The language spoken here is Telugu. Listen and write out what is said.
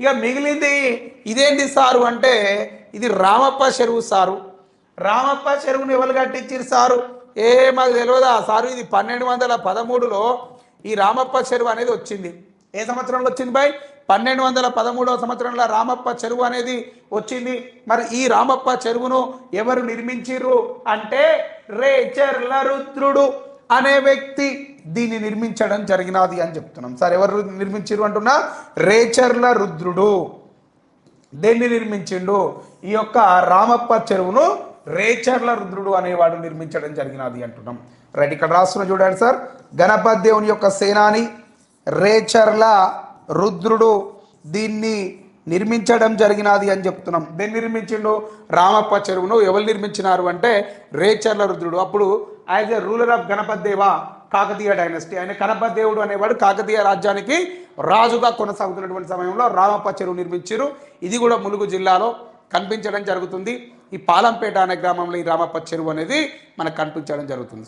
ఇక మిగిలింది ఇదేంటి సారు అంటే ఇది రామప్ప చెరువు సారు. రామప్ప చెరువుని ఎవరు కట్టించారు సారు? ఏ మాకు తెలియదా సారు ఇది పన్నెండు వందల పదమూడులో ఈ రామప్ప చెరువు అనేది వచ్చింది. ఏ సంవత్సరంలో వచ్చింది బాయ్ పన్నెండు వందల పదమూడవ సంవత్సరంలో రామప్ప చెరువు అనేది వచ్చింది. మరి ఈ రామప్ప చెరువును ఎవరు నిర్మించిర్రు? అంటే రేచర్ల రుద్రుడు అనే వ్యక్తి. దీన్ని నిర్మించడం జరిగినది అని చెప్తున్నాం. సార్ ఎవరు నిర్మించారు అంటున్నా? రేచర్ల రుద్రుడు. దేన్ని నిర్మించిండు? ఈ యొక్క రామప్ప చెరువును రేచర్ల రుద్రుడు అనేవాడు నిర్మించడం జరిగినది అంటున్నాం. రైట్ ఇక్కడ రాస్తున్న చూడండి సార్. గణపతి దేవుని యొక్క సేనాని రేచర్ల రుద్రుడు దీన్ని నిర్మించడం జరిగినది అని చెప్తున్నాం. దేన్ని నిర్మించిండు? రామప్ప చెరువును. ఎవరు నిర్మించినారు అంటే రేచర్ల రుద్రుడు. అప్పుడు as a ruler of Ganapati Deva Kakatiya dynasty. ఆయన గణపతి దేవుడు అనేవాడు కాకతీయ రాజ్యానికి రాజుగా కొనసాగుతున్నటువంటి సమయంలో రామప్ప చెరువు నిర్మించారు. ఇది కూడా ములుగు జిల్లాలో కనిపించడం జరుగుతుంది. ఈ పాలంపేట అనే గ్రామంలో ఈ రామప్ప చెరువు అనేది మనకు కనిపించడం జరుగుతుంది.